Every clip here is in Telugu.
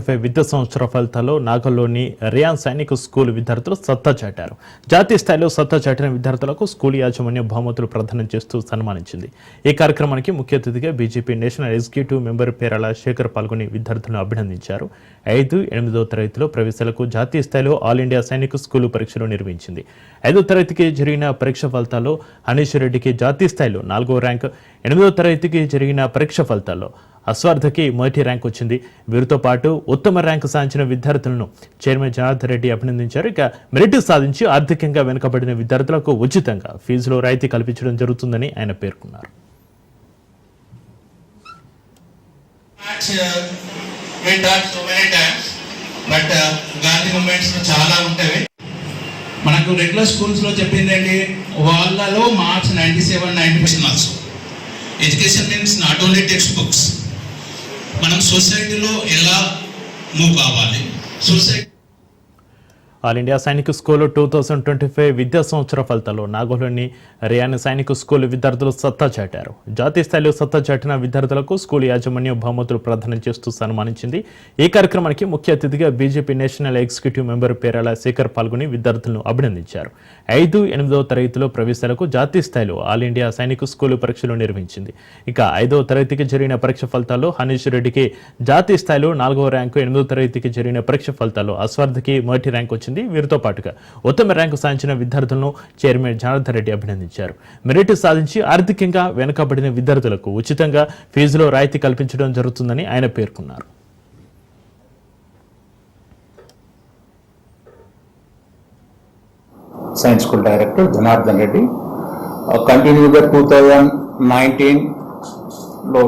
ఫైవ్ విద్యా సంవత్సర ఫలితాల్లో నాగల్లోని రియాన్ సైనిక స్కూల్ విద్యార్థులు సత్తా చాటారు. జాతీయ స్థాయిలో సత్తా చాటిన విద్యార్థులకు స్కూల్ యాజమాన్యం బహుమతులు ప్రదానం చేస్తూ సన్మానించింది. ఈ కార్యక్రమానికి ముఖ్య అతిథిగా BJP national executive member Perala Shekar పాల్గొని విద్యార్థులను అభినందించారు. ఐదు ఎనిమిదో తరగతిలో ప్రవేశాలకు జాతీయ స్థాయిలో ఆల్ ఇండియా సైనిక స్కూల్ పరీక్షలు నిర్వహించింది. ఐదో తరగతికి జరిగిన పరీక్ష ఫలితాల్లో హనీష్ రెడ్డికి జాతీయ స్థాయిలో నాలుగో ర్యాంక్ ఎనిమిదో తరగతికి జరిగిన పరీక్ష ఫలితాల్లో అస్వార్థకి మొదటి ర్యాంక్ వచ్చింది. వీరితో పాటు ఉత్తమ ర్యాంకు సాధించిన విద్యార్థులను చైర్మన్ జనార్దన్ రెడ్డి అభినందించారు. ఇక మెరిట్ సాధించి ఆర్థికంగా వెనుకబడిన విద్యార్థులకు ఉచితంగా ఫీజులో రాయితీ కల్పించడం జరుగుతుందని ఆయన పేర్కొన్నారు. గాంధీ మూమెంట్స్ చాలా ఉంటాయి. మనకు రెగ్యులర్ స్కూల్స్లో వాళ్ళలో marks ninety seven ninety percent marks education means not only textbooks మనం సొసైటీలో ఎలా మూవ్ కావాలి? Society all India Sainik school two thousand twenty five విద్యా సంవత్సర ఫలితాలు నాగోలోని రియాన్ సైనిక స్కూల్ విద్యార్థులు సత్తా చాటారు. జాతీయ స్థాయిలో సత్తా చాటిన విద్యార్థులకు స్కూల్ యాజమాన్యం బహుమతులు ప్రదానం చేస్తూ సన్మానించింది. ఈ కార్యక్రమానికి ముఖ్య అతిథిగా BJP national executive member Perala Shekar పాల్గొని విద్యార్థులను అభినందించారు. ఐదు ఎనిమిదవ తరగతిలో ప్రవేశాలకు జాతీయ స్థాయిలో ఆల్ ఇండియా సైనిక స్కూల్ పరీక్షలు నిర్వహించింది. ఇక ఐదవ తరగతికి జరిగిన పరీక్ష ఫలితాల్లో హనీష్ రెడ్డికి జాతీయ స్థాయిలో నాలుగవ ర్యాంకు ఎనిమిదవ తరగతికి జరిగిన పరీక్ష ఫలితాల్లో అస్వార్థకి మొదటి ర్యాంక్ వచ్చింది. వీరితో పాటుగా ఉత్తమ ర్యాంకు సాధించిన విద్యార్థులను చైర్మన్ జనార్దన్ రెడ్డి అభినందించారు. మెరిట్ సాధించి ఆర్థికంగా వెనుకబడిన విద్యార్థులకు ఉచితంగా ఫీజులో రాయితీ కల్పించడం జరుగుతుందని ఆయన పేర్కొన్నారు. Science school director Janardhan Reddy కంటిన్యూగా టూ థౌజండ్ నైన్టీన్లో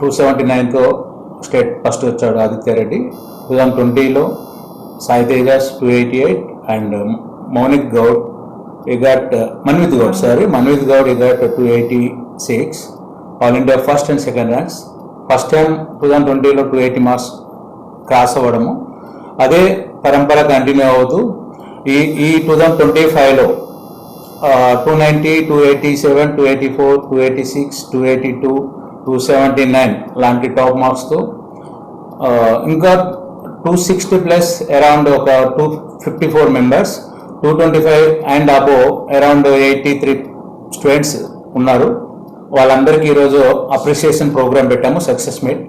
టూ సెవెంటీ నైన్తో స్టేట్ ఫస్ట్ వచ్చాడు ఆదిత్య రెడ్డి. టూ థౌజండ్ ట్వంటీలో Sai Tejas two eighty eight and Mounik Goud he got Manvith Goud sorry Manvith Goud he got two eighty six all India first and second ranks. First time two thousand ట్వంటీలో టూ ఎయిటీ మార్క్స్ క్రాస్ అవ్వడము. అదే పరంపర కంటిన్యూ అవుతూ ఈ ఈ టూ థౌజండ్ ట్వంటీ ఫైవ్లో two ninety two eighty seven two eighty four two eighty six two eighty two two seventy nine లాంటి టాప్ మార్క్స్తో ఇంకా టూ సిక్స్టీ ప్లస్ అరౌండ్ ఒక two fifty four members two twenty five and above around eighty three students ఉన్నారు వాళ్ళందరికీ ఈరోజు అప్రిషియేషన్ ప్రోగ్రామ్ పెట్టాము సక్సెస్ మీట్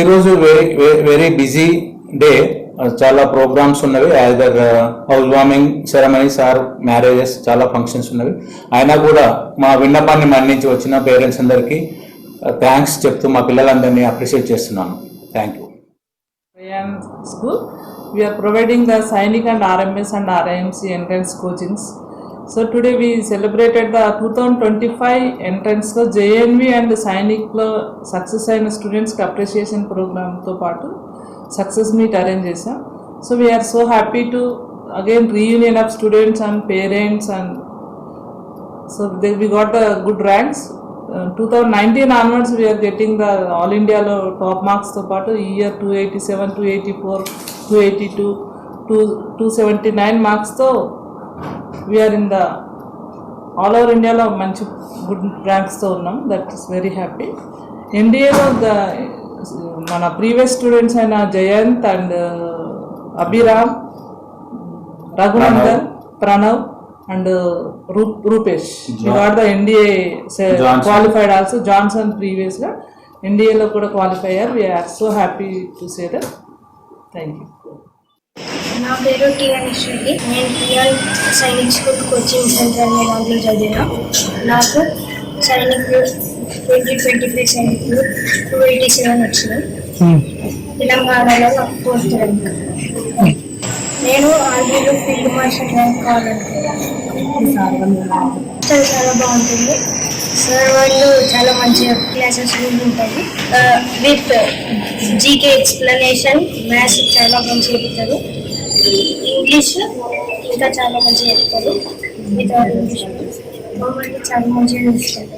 ఈరోజు వెరీ వెరీ బిజీ డే చాలా ప్రోగ్రామ్స్ ఉన్నవి. Either house warming ceremonies or marriages చాలా ఫంక్షన్స్ ఉన్నవి. అయినా కూడా మా విన్నపాన్ని మన్నించి వచ్చిన పేరెంట్స్ అందరికీ థ్యాంక్స్ చెప్తూ మా పిల్లలందరినీ అప్రిషియేట్ చేస్తున్నాను. Thank you Rayan School. We are providing the Sainik and RMS and RIMC entrance coachings. So today we celebrated the 2025 entrance లో జేఎన్వి అండ్ సైనిక్లో సక్సెస్ అయిన స్టూడెంట్స్కి అప్రిషియేషన్ ప్రోగ్రామ్తో పాటు సక్సెస్ మీట్ అరేంజ్ చేసాం so we are so happy to again reunion of students and parents and so they we got the good ranks two thousand nineteen onwards we are getting the all ఇండియాలో టాప్ మార్క్స్తో పాటు ఈ year two eighty seven two eighty four two eighty two two two seventy nine మార్క్స్తో we are in the all over ఇండియాలో మంచి గుడ్ ర్యాంక్స్తో ఉన్నాం. దట్ ఈస్ వెరీ హ్యాపీ ఎన్డీఏలో ద మన ప్రీవియస్ స్టూడెంట్స్ అయిన Jayant and Abhiram Raghunandan Pranav and Rupesh. Got the NDA. Qualified also Johnson ప్రీవియస్గా ఎన్డీఏలో కూడా క్వాలిఫై అయ్యారు. We are so happy to say that thank you నా పేరు టి గణేష్ రెడ్డి నేను TR Sainik school coaching centre అనే దాంట్లో చదివిన. నాకు Sainik twenty twenty five Sainik two eighty seven వచ్చినాయి తెలంగాణలో నాకు ఫోర్త్ ర్యాంక్ నేను ఆర్మీలో ఫీల్డ్ మార్షల్ ర్యాంక్ కావాలనుకున్నాను. చాలా చాలా బాగుంటుంది. సార్ వాళ్ళు చాలా మంచి క్లాసెస్ ఉంటాయి. విత్ జీకే ఎక్స్ప్లెనేషన్ మ్యాథ్స్ చాలా మంచిగా చెప్తారు. ఇంగ్లీష్ ఇంకా చాలా మంచిగా చెప్తారు. విత్ ఇంగ్లీష్ చాలా మంచిగా చెప్తారు